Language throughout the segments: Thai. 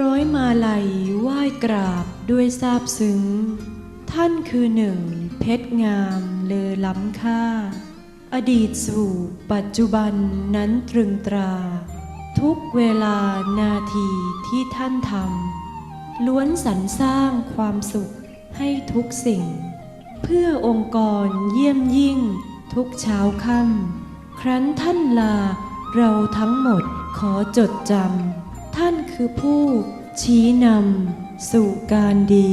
ร้อยมาลัยไหว้กราบด้วยซาบซึ้ง ท่านคือหนึ่ง เพชรงามเลอล้ำค่า อดีตสู่ปัจจุบันนั้นตรึงตรา ทุกเวลานาทีที่ท่านทำล้วนสรรสร้างความสุขให้ทุกสิ่ง เพื่อองค์กรเยี่ยมยิ่งทุกเช้าค่ำครั้นท่านลาเราทั้งหมดขอจดจำท่านคือผู้ชี้นำสู่การดี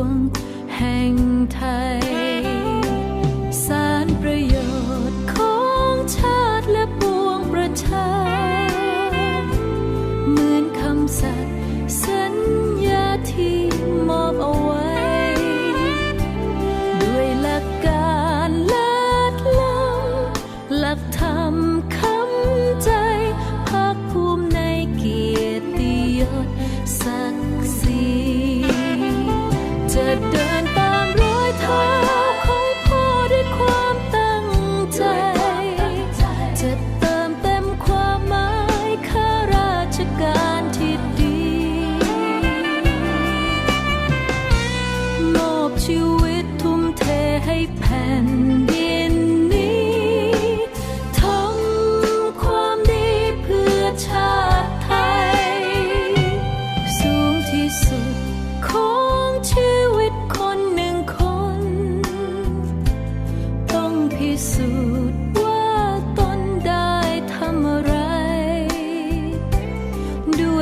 งำห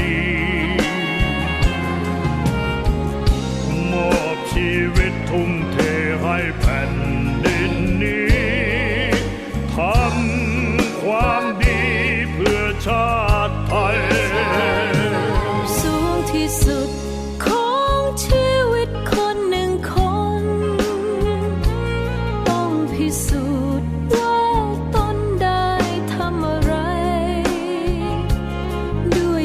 ี